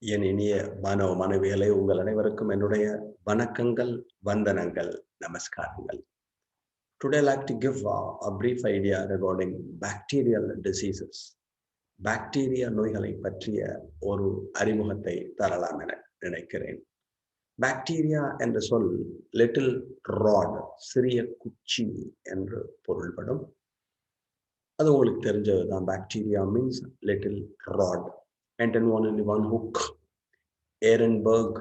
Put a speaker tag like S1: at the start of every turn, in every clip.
S1: என் இனிய மாணவ மாணவிகளே உங்கள் அனைவருக்கும் என்னுடைய வணக்கங்கள் வந்தனங்கள் நமஸ்காரங்கள். Today, I'd like to give uh, a brief idea regarding bacterial diseases. Bacteria நோய்களை பற்றிய ஒரு அறிமுகத்தை தரலாம் என நினைக்கிறேன். பாக்டீரியா என்ற சொல் லிட்டில் ராட் சிறிய குச்சி என்று பொருள்படும். அது உங்களுக்கு தெரிஞ்சதுதான். Bacteria means little rod and then one only one hook. Ehrenberg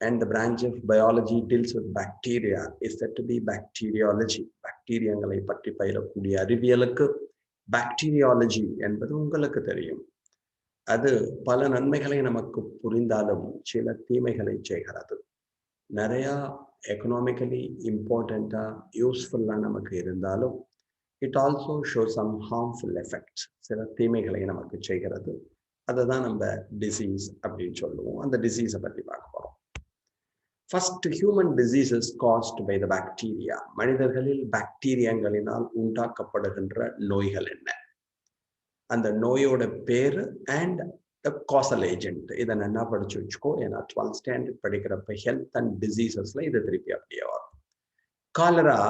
S1: and the branch of biology deals with bacteria is said to be bacteriology. பாக்டீரியங்களை பற்றி பயிலக்கூடிய அறிவியலுக்கு பாக்டீரியாலஜி என்பது உங்களுக்கு தெரியும் அது பல நன்மைகளை நமக்கு புரிந்தாலும் சில தீமைகளை செய்கிறது நிறைய எக்கனாமிக்கலி இம்பார்ட்டண்டா யூஸ்ஃபுல்லா நமக்கு இருந்தாலும் it also show some harmful effects சில தீமைகளை நமக்கு செய்கிறது அதை தான் நம்ம டிசீஸ் அப்படின்னு சொல்லுவோம். அந்த டிசீஸை பற்றி பார்க்க போகிறோம் first human diseases caused by the bacteria மனிதர்களில் பாக்டீரியாங்களினால் உண்டாக்கப்படுகின்ற நோய்கள் என்ன? அந்த நோயோட பேர் அண்ட் த காசல் ஏஜென்ட் இதை நல்லா படிச்சு வச்சுக்கோ? ஏன்னா டுவெல்த் ஸ்டாண்டர்ட் படிக்கிறப்ப ஹெல்த் அண்ட் டிசீசஸ்ல இதை திருப்பி அப்படியே வரும். Cholera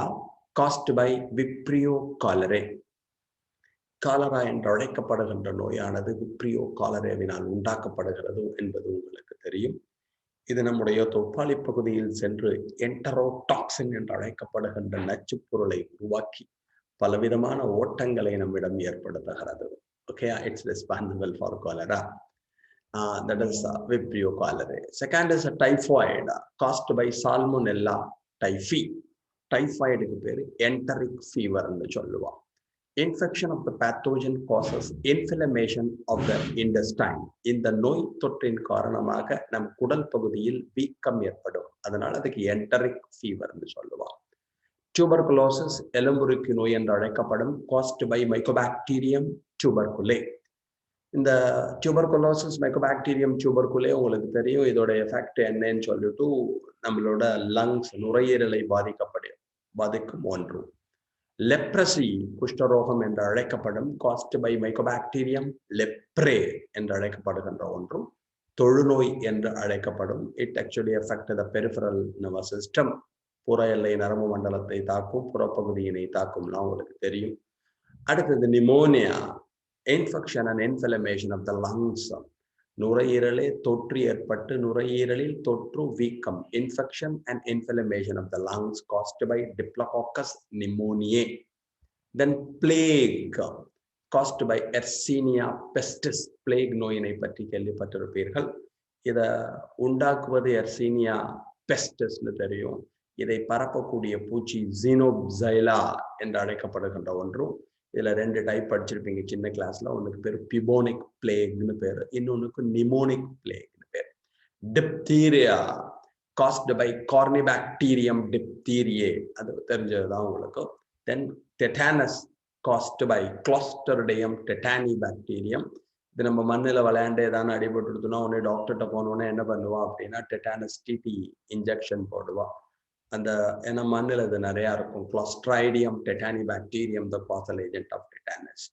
S1: caused by Vibrio cholerae cholera என்று அழைக்கப்படுகின்ற நோயானது விப்ரியோ காலரேவினால் உண்டாக்கப்படுகிறது என்பது உங்களுக்கு தெரியும். இது நம்முடைய தொப்பாளி பகுதியில் சென்று என்டரோடாக்சின் என்று அழைக்கப்படுகின்ற நச்சுப் பொருளை உருவாக்கி பலவிதமான ஓட்டங்களை நம்மிடம் ஏற்படுத்துகிறது. Okay it's responsible for cholera that is Vibrio cholerae. Second is typhoid caused by Salmonella typhi டைஃபாய்டுக்கு பேர் என்டரிக் ஃபீவர்னு சொல்லுவான் infection of the pathogen causes inflammation of the intestine. இந்த நோய் தொற்றின் காரணமாக நம் குடல் பகுதியில் வீக்கம் ஏற்படும். அதனால அதுக்கு என்டரிக் ஃபீவர்னு சொல்லுவாங்க டியூபர்குலோசிஸ் எலும்புருக்கி நோய் என்று அழைக்கப்படும் காஸ்ட் பை மைக்கோபாக்டீரியம் டியூபர்குலே இந்த டியூபர்குலோசிஸ் மைக்கோபாக்டீரியம் டியூபர்குலே உங்களுக்கு தெரியும். இதோட எஃபெக்ட் என்னன்னு சொல்லிட்டு நம்மளோட லங்ஸ் நுரையீரலை பாதிக்கப்படும் பாதிக்கும் ஒன்று. லெப்ரசி குஷ்டரோகம் என்று அழைக்கப்படும் காஸ்ட் பை மைக்கோபாக்டீரியம் லெப்ரே என்று அழைக்கப்படுகின்ற ஒன்றும் தொழுநோய் என்று அழைக்கப்படும் it actually affect the peripheral nervous system புற எல்லை நரம்பு மண்டலத்தை தாக்கும் புறப்பகுதியினை தாக்கும்லாம் உங்களுக்கு தெரியும். அடுத்தது pneumonia infection and inflammation of the lungs நுரையீரலே தொற்று ஏற்பட்டு நுரையீரலில் தொற்று வீக்கம் infection and inflammation of the lungs caused by Diplococcus pneumoniae then plague caused by Yersinia pestis plague நோயினை பற்றி கேள்விப்பட்டிருப்பீர்கள். இதை உண்டாக்குவது எர்சீனியா பெஸ்டிஸ்னு தெரியும். இதை பரப்பக்கூடிய பூச்சி ஜீனோப்சைலா என்று அழைக்கப்படுகின்ற ஒன்றும் இதுல ரெண்டு டைப் படிச்சிருப்பீங்க சின்ன கிளாஸ்ல ஒன்றுக்கு பேர் பிபோனிக் பிளேக்னு பேர். இன்னொன்னுக்கு நிமோனிக் பிளேக்னு பேர். Diphtheria caused by Corynebacterium diphtheriae அது தெரிஞ்சதுதான் உங்களுக்கு. Then tetanus caused by Clostridium tetani bacterium இது நம்ம மண்ணில் விளையாண்டு தானே அடிபட்டுடுத்துனா உடனே டாக்டர்கிட்ட போனோடனே என்ன பண்ணுவா அப்படின்னா டெட்டானஸ் டிடி இன்ஜெக்ஷன் போடுவா. அந்த ஏன்னா மண்ணில் இது நிறையா இருக்கும். Clostridium tetani bacterium the causal agent of tetanus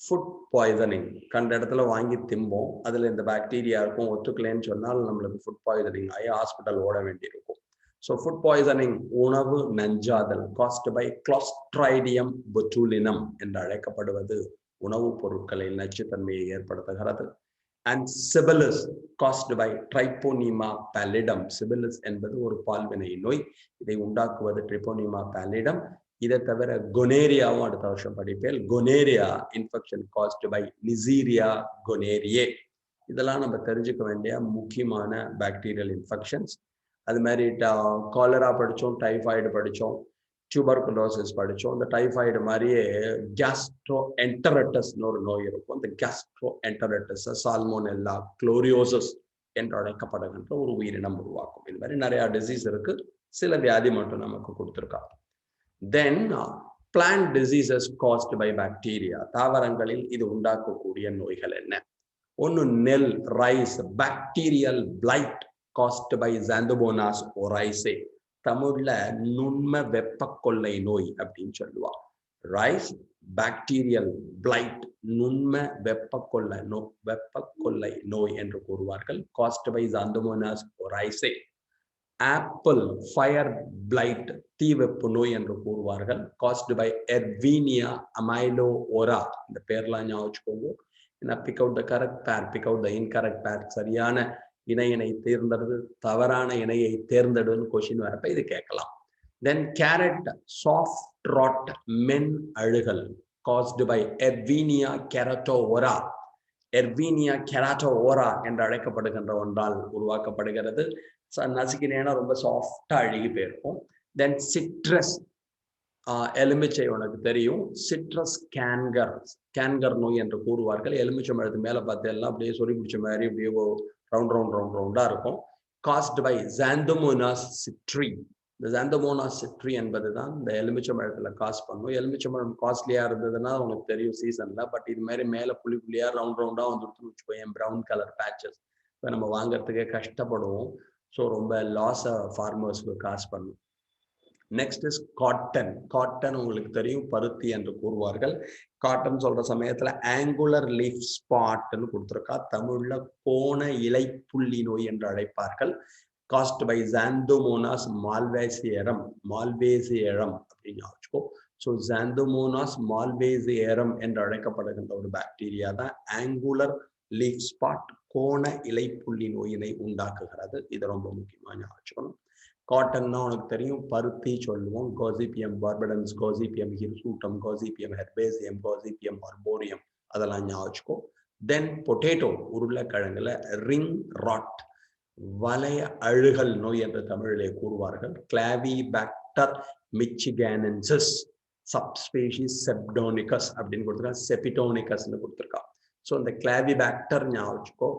S1: food poisoning கண்ட இடத்துல வாங்கி திம்போம். அதில் இந்த பாக்டீரியா இருக்கும் ஒத்துக்கலைன்னு சொன்னால் நம்மளுக்கு ஃபுட் பாய்சனிங் ஆகி ஹாஸ்பிட்டல் ஓட வேண்டியிருக்கும். ஸோ ஃபுட் பாய்சனிங் உணவு நஞ்சாதல் காஸ்ட் பை கிளாஸ்ட்ரைடியம் பொட்டூலினம் என்று அழைக்கப்படுவது உணவுப் பொருட்களில் நச்சுத்தன்மையை ஏற்படுத்துகிறது. And syphilis caused by Treponema pallidum syphilis என்பது ஒரு பால்வினை நோய். இதை உண்டாக்குவது Tryponema பேலிடம் இதை தவிர கொனேரியாவும் அடுத்த வருஷம் படிப்பேன். Gonorrhoea infection caused by Neisseria gonorrhoeae இதெல்லாம் நம்ம தெரிஞ்சுக்க வேண்டிய முக்கியமான பாக்டீரியல் இன்ஃபெக்ஷன்ஸ் அது மாதிரி காலரா படித்தோம் டைஃபாய்டு படித்தோம். டியூபர்குலோசிஸ் படித்தோம் இந்த டைஃபாய்டு மாதிரியே கேஸ்ட்ரோ என்டரட்டஸ்னு ஒரு நோய் இருக்கும். இந்த கேஸ்ட்ரோ என்டரட்டஸ் சால்மோனெல்லா குளோரியோசஸ் என்று அழைக்கப்படுகின்ற ஒரு உயிரினம் உருவாக்கும். இது மாதிரி நிறையா டிசீஸ் இருக்கு. சில வியாதி மட்டும் நமக்கு கொடுத்துருக்காங்க then plant diseases caused by bacteria தாவரங்களில் இது உண்டாக்கக்கூடிய நோய்கள் என்ன? ஒன்று நெல் rice bacterial blight caused by Xanthomonas oryzae தமிழ்ல நுண்ம வெப்ப கொள்ளை நோய் அப்படின்னு சொல்லுவா ரைஸ் பாக்டீரியல் பிளைட் நுண்ம வெப்ப கொள்ளை நோ வெப்ப கொள்ளை நோய் என்று கூறுவார்கள். Caused by Xanthomonas oryzae apple fire blight தீ வெப்பு நோய் என்று கூறுவார்கள். காஸ்ட் பை எர்வீனியா அமைலோ ஒரா இந்த பேர்லாம் ஞாபகம் வச்சுக்கோங்க. ஏன்னா pick out the correct pair pick out the incorrect pair சரியான இணையினை தேர்ந்தெடுத்து தவறான இணையை தேர்ந்தெடுன்னு கொஷின் வரப்ப இது கேட்கலாம். தென் கேரட் சாஃப்ட் ராட் மென் அழுகல் காஸ்டு பை எர்வீனியா கெரட்டோ ஒரா எர்வீனியா கெராட்டோ ஓரா என்று அழைக்கப்படுகின்ற ஒன்றால் உருவாக்கப்படுகிறது. நசுக்கினேன்னா ரொம்ப சாஃப்டா அழுகி போயிருக்கும். தென் சிட்ரஸ் எலுமிச்சை உனக்கு தெரியும். சிட்ரஸ் கேன்கர் கேன்கர் நோய் என்று கூறுவார்கள். எலுமிச்சை மழத்து மேலே பார்த்து எல்லாம் அப்படியே சொல்லி பிடிச்ச மாதிரி அப்படியே ரவுண்ட் ரவுண்ட் ரவுண்ட் ரவுண்டாக இருக்கும். காஸ்ட் பை ஜாந்தமோனாஸ் சிட்ரி இந்த ஜாந்தமோனாஸ் சிட்ரி என்பது தான் இந்த எலுமிச்சம்பழத்தில் காஸ்ட் பண்ணும். எலுமிச்சம்பழம் காஸ்ட்லியாக இருந்ததுன்னா உங்களுக்கு தெரியும் சீசனில் பட் இது மாதிரி மேலே புளி புளியாக ரவுண்ட் ரவுண்டாக வந்துருச்சுன்னு வச்சுக்கோங்க ப்ரௌன் கலர் பேச்சஸ் இப்போ நம்ம வாங்குறதுக்கே கஷ்டப்படுவோம். ஸோ ரொம்ப லாஸை ஃபார்மர்ஸ்க்கு காசு பண்ணும். நெக்ஸ்ட் இஸ் காட்டன் காட்டன் உங்களுக்கு தெரியும் பருத்தி என்று கூறுவார்கள். காட்டன் சொல்ற சமயத்துல ஆங்குலர் லீஃப் ஸ்பாட்னு கொடுத்துருக்கா. தமிழ்ல கோண இலை புள்ளி நோய் என்று அழைப்பார்கள். காஸ்ட் பை ஜாந்தோமோனாஸ் மால்வேசியரம் மால்வேசியரம் அப்படின்னு வச்சுக்கோ. ஸோ ஜாந்தோமோனாஸ் மால்வேசியரம் என்று அழைக்கப்படுகின்ற ஒரு பாக்டீரியா தான் ஆங்குலர் லீஃப் ஸ்பாட் கோண இலை புள்ளி நோயினை உண்டாக்குகிறது. இது ரொம்ப முக்கியமான வச்சுக்கணும். காட்டன்னா உனக்கு தெரியும் பருத்தி சொல்லுவோம். Gossypium barbadense Gossypium hirsutum Gossypium herbaceum Gossypium ஆர்போரியம் அதெல்லாம் ஞாபகம் வச்சுக்கோ. தென் பொட்டேட்டோ உருளைக்கிழங்குல ரிங் ராட் வலய அழுகல் நோய் என்று தமிழிலே கூறுவார்கள். கிளாவி பாக்டர் மிச்சிகேனன்சஸ் சப்ஸ்பேஷிஸ் செப்டோனிகஸ் அப்படின்னு கொடுத்துருக்கா செபிடோனிகஸ்னு கொடுத்துருக்கா ஸோ இந்த கிளாவி பாக்டர் ஞாபகம் வச்சுக்கோ.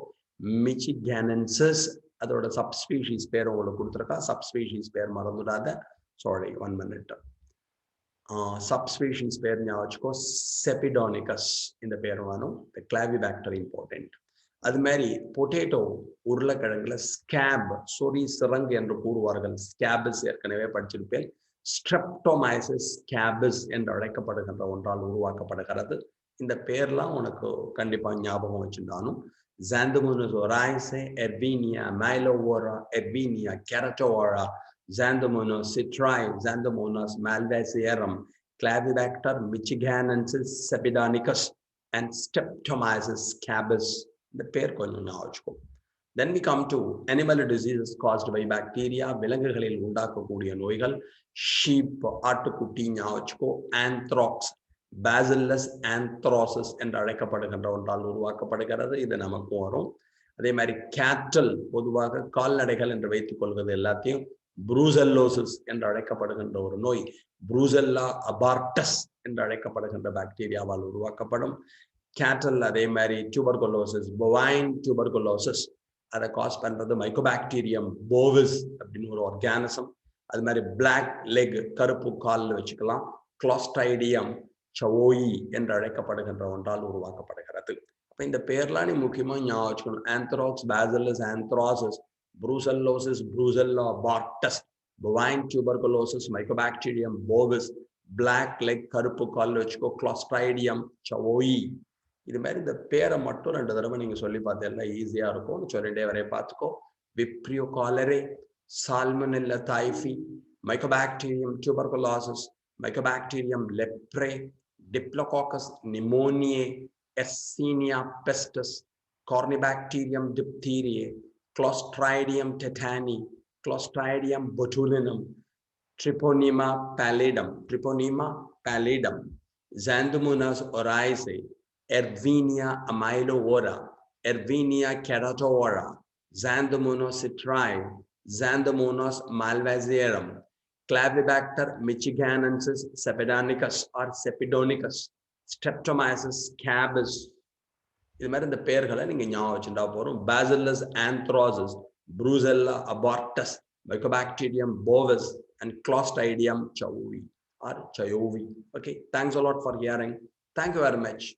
S1: மிச்சிகேனன்சஸ் அதோட சப்ஸ்பீஷீஸ் பேர் உங்களுக்கு கொடுத்துருக்கா? சப்ஸ்பீஷீஸ் பேர் மறந்துடாத. சாரி ஒன் மினிட் சப்ஸ்பீஷீஸ் பேர் ஞாபகம் வச்சுக்கோ. செபிடானிகஸ் இந்த பேர் வேணும். இந்த கிளாவி பாக்டர் இம்பார்ட்டன்ட் அது மாதிரி பொட்டேட்டோ உருளைக்கிழங்குல ஸ்கேப் சொரி சிறங்கு என்று கூறுவார்கள். ஸ்கேபிஸ் ஏற்கனவே படிச்சிருப்பேன். ஸ்ட்ரெப்டோமைசிஸ் ஸ்கேபிஸ் என்று அழைக்கப்படுகின்ற ஒன்றால் உருவாக்கப்படுகிறது. இந்த பேர்லாம் உனக்கு கண்டிப்பாக ஞாபகம் வச்சிருந்தாலும் Xanthomonas oryzae, Erwinia, Mylovora, Erwinia, Keratoora, Xanthomonas citriae, Xanthomonas malvacearum, Clavibacter michiganensis sepidanicus, and Streptomyces scabus. The பேர் கொஞ்சம் ஞாபகம் வச்சுக்கோ Then we come to animal diseases caused by bacteria. விலங்குகளில் உண்டாக்கக்கூடிய நோய்கள் ஷீப் ஆட்டுக்குட்டி ஞாபகம் வச்சுக்கோ ஆந்த்ராக்ஸ் பேசில்லஸ் ஆந்த்ராசஸ் என்று அழைக்கப்படுகின்ற ஒன்றால் உருவாக்கப்படுகிறது. இது நமக்கு வரும். அதே மாதிரி கேட்டல் பொதுவாக கால்நடைகள் என்று வைத்துக் கொள்வது எல்லாத்தையும் புரூசல்லோசிஸ் என்று அழைக்கப்படுகின்ற ஒரு நோய். புரூசல்லா அபார்டஸ் என்று அழைக்கப்படுகின்ற பாக்டீரியாவால் உருவாக்கப்படும். கேட்டல் அதே மாதிரி டியூபர்கொலோசிஸ் பொவைன் டியூபர்கொலோசிஸ் அதை காஸ் பண்றது மைக்கோபாக்டீரியம் போவிஸ் அப்படின்னு ஒரு ஆர்கானிசம் அது மாதிரி பிளாக் லெக் கருப்பு காலில் வச்சுக்கலாம். கிளாஸ்டைடியம் சவோயி என்று அழைக்கப்படுகின்ற ஒன்றால் உருவாக்கப்படுகிறது. அப்ப இந்த பேர்லாம் நீ முக்கியமா ஞாபகம் வச்சுக்கணும். Anthrax Bacillus anthracis brucellosis Brucella abortus bovine tuberculosis Mycobacterium bovis black leg கருப்பு கால் வச்சுக்கோ கிளாஸ்ட்ரைடியம் சவோயி இது மாதிரி இந்த பேரை மட்டும் ரெண்டு தடவை நீங்க சொல்லி பார்த்தீங்கன்னா ஈஸியா இருக்கும். சொல்லிட்டே வரைய பார்த்துக்கோ. Vibrio cholerae Salmonella typhi Mycobacterium tuberculosis Mycobacterium leprae Diplococcus pneumoniae, Yersinia pestis, Cornibacterium diphtheriae, Clostridium tetani, Clostridium botulinum, Tryponema pallidum, Tryponema pallidum, Xanthomonas oryzae, Ervinia amylovora, Ervinia keratovora, Xanthomonas citrae, Xanthomonas malvasearum, Clavibacter michiganensis sepidanicus or sepidonicus, Streptomyces cabus. இது மாதிரி இந்த பெயர்களை நீங்க ஞாபகம் வச்சுட்டா போறோம் bacillus anthracis brucella abortus Mycobacterium bovis and Clostridium chaui or chayovi. Okay, thanks a lot for hearing. Thank you very much.